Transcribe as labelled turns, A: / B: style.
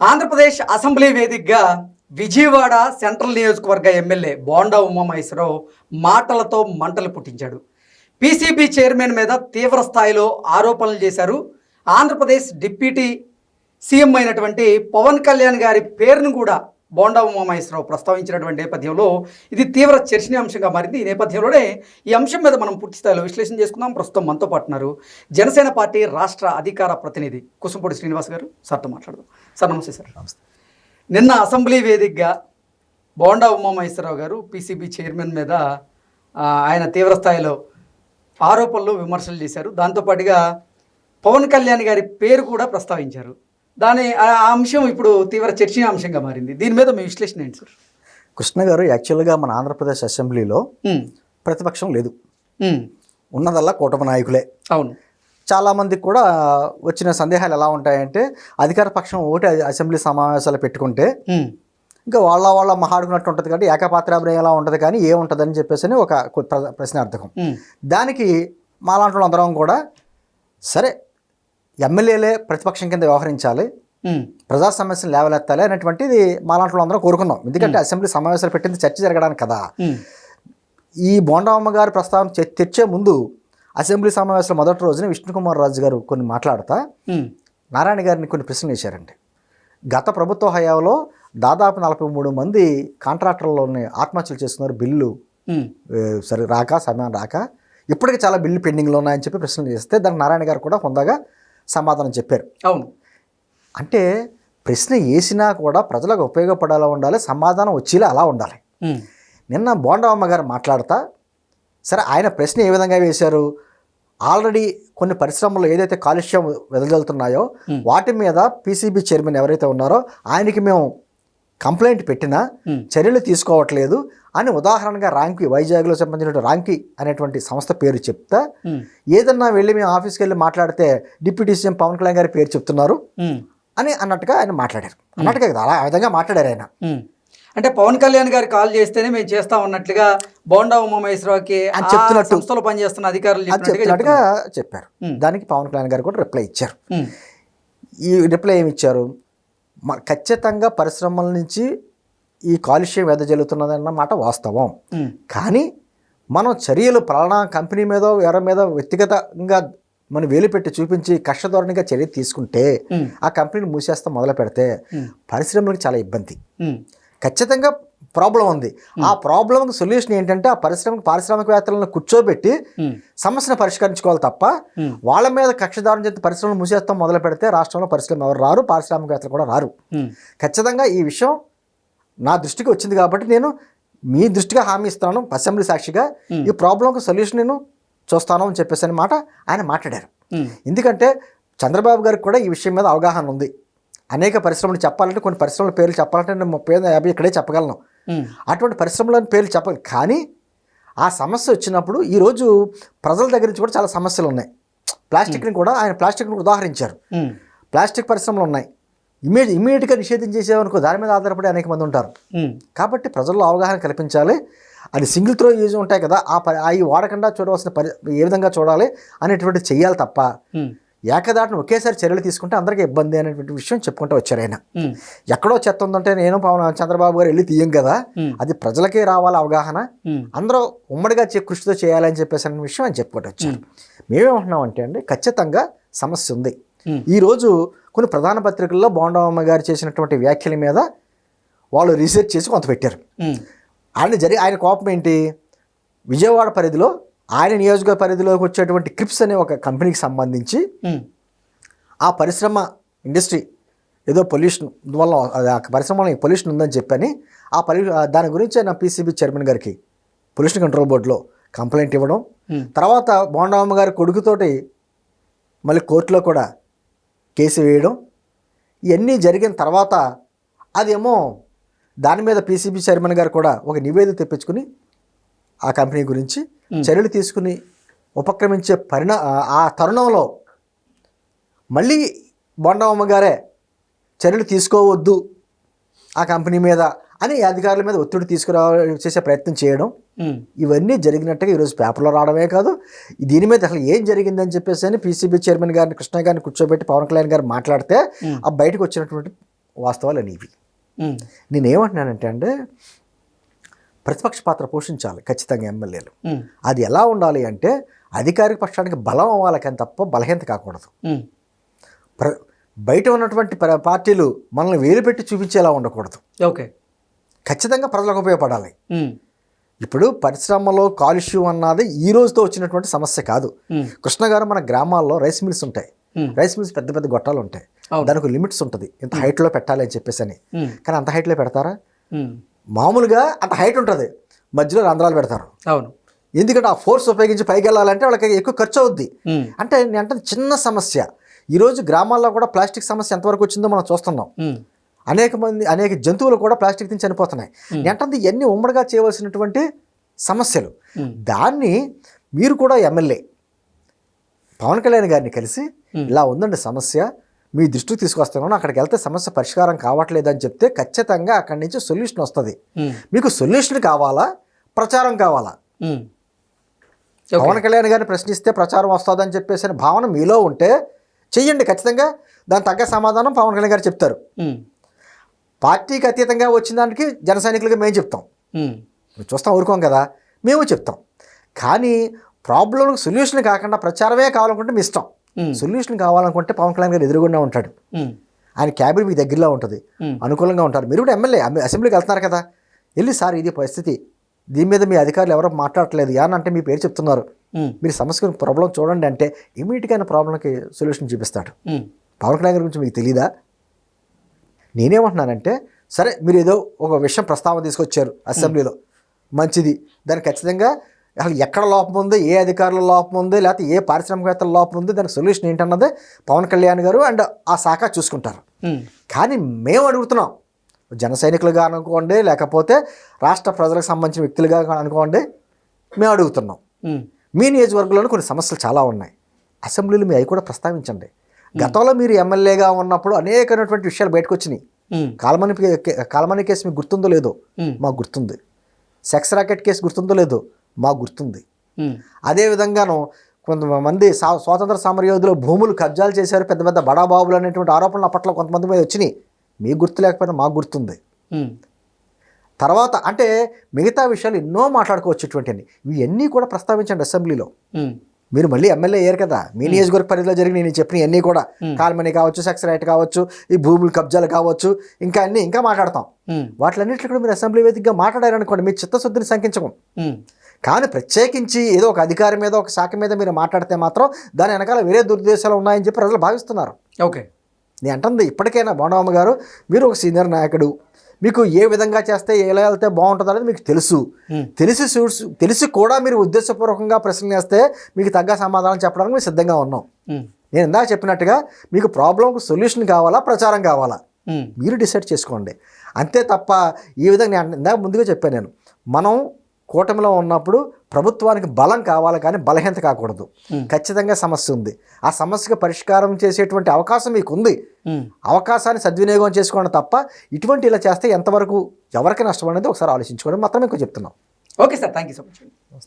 A: Andhra Pradesh assembly వేదికగా Vijayawada central నియోజకవర్గ MLA Bonda Umamaheswara Rao మాటలతో మంటలు పుట్టించాడు. పీసీబీ చైర్మన్ మీద తీవ్ర స్థాయిలో ఆరోపణలు చేశారు. ఆంధ్రప్రదేశ్ డిప్యూటీ సీఎం అయినటువంటి పవన్ కళ్యాణ్ గారి పేరును కూడా బోండా ఉమామహేశ్వరరావు ప్రస్తావించినటువంటి నేపథ్యంలో ఇది తీవ్ర చర్చనీయాంశంగా మారింది. ఈ నేపథ్యంలోనే ఈ అంశం మీద మనం పూర్తి స్థాయిలో విశ్లేషణ చేసుకుందాం. ప్రస్తుతం మనతో పాటు ఉన్నారు జనసేన పార్టీ రాష్ట్ర అధికార ప్రతినిధి కుసంపూడి శ్రీనివాస్ గారు. సార్తో మాట్లాడదాం. సార్ నమస్తే సార్. నిన్న అసెంబ్లీ వేదికగా బోండా ఉమామహేశ్వరరావు గారు పీసీబీ చైర్మన్ మీద ఆయన తీవ్ర స్థాయిలో ఆరోపణలు విమర్శలు చేశారు. దాంతోపాటుగా పవన్ కళ్యాణ్ గారి పేరు కూడా ప్రస్తావించారు. దాని ఆ అంశం ఇప్పుడు తీవ్ర చర్చనీయాంశంగా మారింది. దీని మీద మీ విశ్లేషణ ఏంటి సార్?
B: కృష్ణ గారు యాక్చువల్గా మన ఆంధ్రప్రదేశ్ అసెంబ్లీలో ప్రతిపక్షం లేదు. ఉన్నదల్లా కూటమి నాయకులే.
A: అవును.
B: చాలామందికి కూడా వచ్చిన సందేహాలు ఎలా ఉంటాయంటే అధికార పక్షం ఒకటి అసెంబ్లీ సమావేశాలు పెట్టుకుంటే ఇంకా వాళ్ళ వాళ్ళ మహాడుకున్నట్టు ఉంటుంది కాబట్టి ఏకపాత్రాభినయం ఎలా ఉంటుంది కానీ ఏముంటుందని చెప్పేసి అని ఒక ప్రశ్నార్థకం. దానికి మాలాంటి వాళ్ళందరం కూడా సరే ఎమ్మెల్యేలే ప్రతిపక్షం కింద వ్యవహరించాలి ప్రజా సమస్యలు లేవలెత్తాలి అనేటువంటిది మాలాంటి వాళ్ళందరం కోరుకున్నాం. ఎందుకంటే అసెంబ్లీ సమావేశాలు పెట్టింది చర్చ జరగడానికి కదా. ఈ బోండమ్మ గారి ప్రస్తావన తెచ్చే ముందు అసెంబ్లీ సమావేశంలో మొదటి రోజున విష్ణుకుమార్ రాజు గారు కొన్ని మాట్లాడతా. నారాయణ గారిని కొన్ని ప్రశ్నలు వేశారండి. గత ప్రభుత్వ హయాంలో దాదాపు నలభై మూడు మంది కాంట్రాక్టర్లని ఆత్మహత్యలు చేస్తున్నారు బిల్లు సరే రాక సమయం రాక. ఇప్పటికీ చాలా బిల్లు పెండింగ్లో ఉన్నాయని చెప్పి ప్రశ్నలు చేస్తే దానికి నారాయణ గారు కూడా హుందాగా సమాధానం చెప్పారు.
A: అవును.
B: అంటే ప్రశ్న వేసినా కూడా ప్రజలకు ఉపయోగపడేలా ఉండాలి సమాధానం వచ్చేలా అలా ఉండాలి. నిన్న బోండమ్మ గారు మాట్లాడతా సరే ఆయన ప్రశ్న ఏ విధంగా వేశారు? ఆల్రెడీ కొన్ని పరిశ్రమలు ఏదైతే కాలుష్యం వెదజల్లుతున్నాయో. వాటి మీద పీసీబీ చైర్మన్ ఎవరైతే ఉన్నారో ఆయనకి మేము కంప్లైంట్ పెట్టినా. చర్యలు తీసుకోవట్లేదు అని ఉదాహరణగా రాంకి వైజాగ్లో సంబంధించిన రాంకి అనేటువంటి సంస్థ పేరు చెప్తా. ఏదన్నా వెళ్ళి మేము ఆఫీస్కి వెళ్ళి మాట్లాడితే డిప్యూటీ సీఎం పవన్ కళ్యాణ్ గారి పేరు చెప్తున్నారు అని అన్నట్టుగా ఆయన మాట్లాడారు. అన్నట్టుగా కదా అలా ఆ విధంగా మాట్లాడారు ఆయన.
A: అంటే పవన్ కళ్యాణ్ గారు కాల్ చేస్తేనే మేము చేస్తా ఉన్నట్లుగా బోండా ఉమామహేశ్వరరావుకి
B: అని చెప్తున్నట్టు.
A: సంస్థలో పనిచేస్తున్న అధికారులు చెప్పినట్టుగా
B: చెప్పారు. దానికి పవన్ కళ్యాణ్ గారు కూడా రిప్లై ఇచ్చారు. ఈ రిప్లై ఏమి ఇచ్చారు? ఖచ్చితంగా పరిశ్రమల నుంచి ఈ కాలుష్యం వెదజల్లుతున్నదన్న మాట వాస్తవం. కానీ మనం చర్యలు పలానా కంపెనీ మీద ఎవరి మీద వ్యక్తిగతంగా మనం వేలు పెట్టి చూపించి కష్టధోరణిగా చర్య తీసుకుంటే ఆ కంపెనీని మూసేస్తా మొదలు పెడితే పరిశ్రమలకు చాలా ఇబ్బంది. ఖచ్చితంగా ప్రాబ్లం ఉంది. ఆ ప్రాబ్లంకి సొల్యూషన్ ఏంటంటే ఆ పరిశ్రమకు పారిశ్రామికవేత్తలను కూర్చోబెట్టి సమస్యను పరిష్కరించుకోవాలి తప్ప వాళ్ళ మీద కక్షదారం చేతి పరిశ్రమలు మూసేస్తాం మొదలు పెడితే రాష్ట్రంలో పరిశ్రమ ఎవరు రారు పారిశ్రామికవేత్తలు కూడా రారు. ఖచ్చితంగా ఈ విషయం నా దృష్టికి వచ్చింది కాబట్టి నేను మీ దృష్టిగా హామీ ఇస్తాను అసెంబ్లీ సాక్షిగా. ఈ ప్రాబ్లంకి సొల్యూషన్ నేను చూస్తాను అని చెప్పేసి అన్నమాట ఆయన మాట్లాడారు. ఎందుకంటే చంద్రబాబు గారికి కూడా ఈ విషయం మీద అవగాహన ఉంది. అనేక పరిశ్రమలు చెప్పాలంటే కొన్ని పరిశ్రమల పేర్లు చెప్పాలంటే నేను ముప్పై యాభై ఇక్కడే చెప్పగలను. అటువంటి పరిశ్రమల పేర్లు చెప్పాలి. కానీ ఆ సమస్య వచ్చినప్పుడు ఈరోజు ప్రజల దగ్గర నుంచి కూడా చాలా సమస్యలు ఉన్నాయి. ప్లాస్టిక్ని కూడా ఆయన ప్లాస్టిక్ని ఉదాహరించారు. ప్లాస్టిక్ పరిశ్రమలు ఉన్నాయి. ఇమీడియట్ ఇమీడియట్గా నిషేధం చేసేవనుకో దాని మీద ఆధారపడి అనేక మంది ఉంటారు. కాబట్టి ప్రజల్లో అవగాహన కల్పించాలి. అది సింగిల్ త్రో యూజ్ ఉంటాయి కదా. ఆ అవి వాడకుండా చూడవలసిన పరి ఏ విధంగా చూడాలి అనేటువంటి చెయ్యాలి తప్ప ఏకదాటిని ఒకేసారి చర్యలు తీసుకుంటే అందరికీ ఇబ్బంది అనేటువంటి విషయం చెప్పుకుంటూ వచ్చారు ఆయన. ఎక్కడో చెత్త ఉందంటే నేను పవన్ చంద్రబాబు గారు వెళ్ళి తీయం కదా. అది ప్రజలకే రావాలి అవగాహన? అందరూ ఉమ్మడిగా చే- కృషితో చేయాలని చెప్పేసి అనే విషయం ఆయన చెప్పుకుంటూ వచ్చారు. మేమేమంటున్నామంటే అండి ఖచ్చితంగా సమస్య ఉంది. ఈరోజు కొన్ని ప్రధాన పత్రికల్లో బోండమ్మ గారు చేసినటువంటి వ్యాఖ్యల మీద వాళ్ళు రీసెర్చ్ చేసి కొంత పెట్టారు. ఆయన జరి ఆయన కోపం ఏంటి? విజయవాడ పరిధిలో ఆయన నియోజకవర్గ పరిధిలోకి వచ్చేటువంటి క్రిప్స్ అనే ఒక కంపెనీకి సంబంధించి ఆ పరిశ్రమ ఇండస్ట్రీ ఏదో పొల్యూషన్ వల్ల ఆ పరిశ్రమలో పొల్యూషన్ ఉందని చెప్పని ఆ పరి ఆ దాని గురించి ఆయన పీసీబీ చైర్మన్ గారికి పొల్యూషన్ కంట్రోల్ బోర్డులో కంప్లైంట్ ఇవ్వడం. తర్వాత బోండమ్మ గారి కొడుకుతోటి మళ్ళీ కోర్టులో కూడా కేసు వేయడం. ఇవన్నీ జరిగిన తర్వాత అదేమో దాని మీద పీసీబీ చైర్మన్ గారు కూడా ఒక నివేదిక తెప్పించుకుని ఆ కంపెనీ గురించి చర్యలు తీసుకుని ఉపక్రమించే పరిణా ఆ- తరుణంలో మళ్ళీ బొండమ్మ గారే చర్యలు తీసుకోవద్దు ఆ కంపెనీ మీద అని అధికారుల మీద ఒత్తిడి తీసుకురా చేసే ప్రయత్నం చేయడం. ఇవన్నీ జరిగినట్టుగా ఈరోజు పేపర్లో రావడమే కాదు. దీని మీద అసలు ఏం జరిగిందని చెప్పేసి అని పీసీబీ చైర్మన్ గారిని కృష్ణ గారిని కూర్చోబెట్టి పవన్ కళ్యాణ్ గారు మాట్లాడితే ఆ బయటకు వచ్చినటువంటి వాస్తవాలు అనేవి. నేనేమంటున్నానంటే అంటే ప్రతిపక్ష పాత్ర పోషించాలి ఖచ్చితంగా ఎమ్మెల్యేలు. అది ఎలా ఉండాలి అంటే అధికారిక పక్షానికి బలం అవ్వాలి కానీ తప్ప బలహీనత కాకూడదు. ప్ర బయట ఉన్నటువంటి ప్ర- పార్టీలు మనల్ని వేలు పెట్టి చూపించేలా ఉండకూడదు.
A: ఓకే.
B: ఖచ్చితంగా ప్రజలకు ఉపయోగపడాలి. ఇప్పుడు పరిశ్రమలో కాలుష్యం అన్నది ఈ రోజుతో వచ్చినటువంటి సమస్య కాదు. కృష్ణ గారు మన గ్రామాల్లో రైస్ మిల్స్ ఉంటాయి. రైస్ మిల్స్ పెద్ద పెద్ద గొట్టాలు ఉంటాయి. దానికి లిమిట్స్ ఉంటుంది. ఇంత హైట్లో పెట్టాలి అని చెప్పేసి అని కానీ అంత హైట్లో పెడతారా? మామూలుగా అంత హైట్ ఉంటుంది. మధ్యలో రంధ్రాలు పెడతారు.
A: అవును.
B: ఎందుకంటే ఆ ఫోర్స్ ఉపయోగించి పైకి వెళ్ళాలంటే వాళ్ళకి ఎక్కువ ఖర్చు అవుద్ది. అంటే నేను అంటే చిన్న సమస్య. ఈరోజు గ్రామాల్లో కూడా ప్లాస్టిక్ సమస్య ఎంతవరకు వచ్చిందో మనం చూస్తున్నాం. అనేక మంది అనేక జంతువులు కూడా ప్లాస్టిక్ తిని చనిపోతున్నాయి. అంటే ఇవన్నీ ఉమ్మడిగా చేయవలసినటువంటి సమస్యలు. దాన్ని మీరు కూడా ఎమ్మెల్యే పవన్ కళ్యాణ్ గారిని కలిసి ఇలా ఉందండి సమస్య. మీ దృష్టికి తీసుకొస్తున్నాను అక్కడికి వెళ్తే సమస్య పరిష్కారం కావట్లేదు అని చెప్తే ఖచ్చితంగా అక్కడి నుంచి సొల్యూషన్ వస్తుంది. మీకు సొల్యూషన్ కావాలా? ప్రచారం కావాలా? పవన్ కళ్యాణ్ గారిని ప్రశ్నిస్తే ప్రచారం వస్తుందని చెప్పేసి భావన మీలో ఉంటే చెయ్యండి ఖచ్చితంగా దాని తగ్గ సమాధానం పవన్ కళ్యాణ్ గారు చెప్తారు. పార్టీకి అతీతంగా వచ్చిన దానికి జన సైనికులుగా మేము. చెప్తాం చూస్తాం ఊరుకోం కదా మేము చెప్తాం. కానీ ప్రాబ్లంకి సొల్యూషన్ కాకుండా ప్రచారమే కావాలనుకుంటే మీ ఇష్టం. సొల్యూషన్ కావాలనుకుంటే పవన్ కళ్యాణ్ గారు ఎదురుగుండా ఉంటాడు.
A: ఉమ్,
B: ఆయన క్యాబినెట్ మీకు దగ్గరలో ఉంటుంది.
A: ఉమ్,
B: అనుకూలంగా ఉంటారు. మీరు కూడా ఎమ్మెల్యే అసెంబ్లీకి వెళ్తున్నారు కదా. వెళ్ళి సార్ ఇది పరిస్థితి. దీని మీద మీ అధికారులు ఎవరో మాట్లాడట్లేదు. యాన్ అంటే మీ పేరు చెప్తున్నారు. మీరు సమస్యకు ప్రాబ్లం చూడండి అంటే ఇమీడియట్గా ఆయన ప్రాబ్లంకి సొల్యూషన్ చూపిస్తాడు. పవన్ కళ్యాణ్ గారి గురించి మీకు తెలీదా? నేనేమంటున్నానంటే సరే మీరు ఏదో ఒక విషయం ప్రస్తావన తీసుకొచ్చారు అసెంబ్లీలో. మంచిది. దానికి ఖచ్చితంగా అసలు ఎక్కడ లోపం ఉంది? ఏ అధికారుల లోపం ఉంది? లేకపోతే ఏ పారిశ్రామికవేత్తల లోపం ఉంది? దానికి సొల్యూషన్ ఏంటన్నది పవన్ కళ్యాణ్ గారు అండ్ ఆ శాఖ చూసుకుంటారు. కానీ మేము అడుగుతున్నాం. జన సైనికులుగా అనుకోండి లేకపోతే రాష్ట్ర ప్రజలకు సంబంధించిన వ్యక్తులుగా అనుకోండి మేము అడుగుతున్నాం. మీ నియోజకవర్గంలోనే కొన్ని సమస్యలు చాలా ఉన్నాయి. అసెంబ్లీలో మీ అవి కూడా ప్రస్తావించండి. గతంలో మీరు ఎమ్మెల్యేగా ఉన్నప్పుడు అనేకమైనటువంటి విషయాలు బయటకు వచ్చినాయి. కాల్మని కాల్మని కేసు మీకు గుర్తుందో లేదో? మాకు గుర్తుంది. సెక్స్ రాకెట్ కేసు గుర్తుందో లేదో? మాకు గుర్తుంది.
A: ఉమ్,
B: అదేవిధంగాను కొంతమంది సా స్వాతంత్ర సమరయోధులు భూములు కబ్జాలు చేశారు పెద్ద పెద్ద బడాబాబులు అనేటువంటి ఆరోపణలు అప్పట్లో కొంతమంది మీద వచ్చినాయి. మీకు గుర్తు లేకపోయినా మాకు గుర్తుంది. తర్వాత అంటే మిగతా విషయాలు ఎన్నో మాట్లాడుకోవచ్చుటువంటివి ఇవన్నీ కూడా ప్రస్తావించండి అసెంబ్లీలో. మీరు మళ్ళీ ఎమ్మెల్యే అయ్యారు కదా? మీ నియోజకవర్గ పరిధిలో జరిగిన నేను చెప్పిన అన్నీ కూడా కాల్మనీ కావచ్చు సెక్స్ రైట్ కావచ్చు ఈ భూములు కబ్జాలు కావచ్చు ఇంకా అన్నీ ఇంకా మాట్లాడతాం. వాటిలన్నింటిలో కూడా మీరు అసెంబ్లీ వేదికగా మాట్లాడారనుకోండి మీ చిత్తశుద్ధిని శంకించకం
A: ఉమ్,
B: కానీ ప్రత్యేకించి ఏదో ఒక అధికారి మీద ఒక శాఖ మీద మీరు మాట్లాడితే మాత్రం దాని వెనకాల వేరే దురుద్దేశాలు ఉన్నాయని చెప్పి ప్రజలు భావిస్తున్నారు.
A: ఓకే.
B: నేను అంటుంది ఇప్పటికైనా బోండమ్మ గారు మీరు ఒక సీనియర్ నాయకుడు మీకు ఏ విధంగా చేస్తే ఎలా వెళ్తే బాగుంటుంది అనేది మీకు తెలుసు. తెలిసి తెలిసి కూడా మీరు ఉద్దేశపూర్వకంగా ప్రశ్నలు వేస్తే మీకు తగ్గ సమాధానం చెప్పడానికి మేము సిద్ధంగా ఉన్నాం. నేను ఇందాక చెప్పినట్టుగా మీకు ప్రాబ్లంకు సొల్యూషన్ కావాలా ప్రచారం కావాలా? మీరు డిసైడ్ చేసుకోండి. అంతే తప్ప ఈ విధంగా నేను ఇందాక ముందుగా చెప్పాను నేను మనం కూటమిలో ఉన్నప్పుడు ప్రభుత్వానికి బలం కావాలి కానీ బలహీనత కాకూడదు. ఖచ్చితంగా సమస్య ఉంది. ఆ సమస్యకు పరిష్కారం చేసేటువంటి అవకాశం మీకు ఉంది. అవకాశాన్ని సద్వినియోగం చేసుకోవడం తప్ప ఇటువంటి ఇలా చేస్తే ఎంతవరకు ఎవరికి నష్టం అనేది ఒకసారి ఆలోచించుకోవడం మాత్రమే మీకు చెప్తున్నాం.
A: Okay sir thank you so much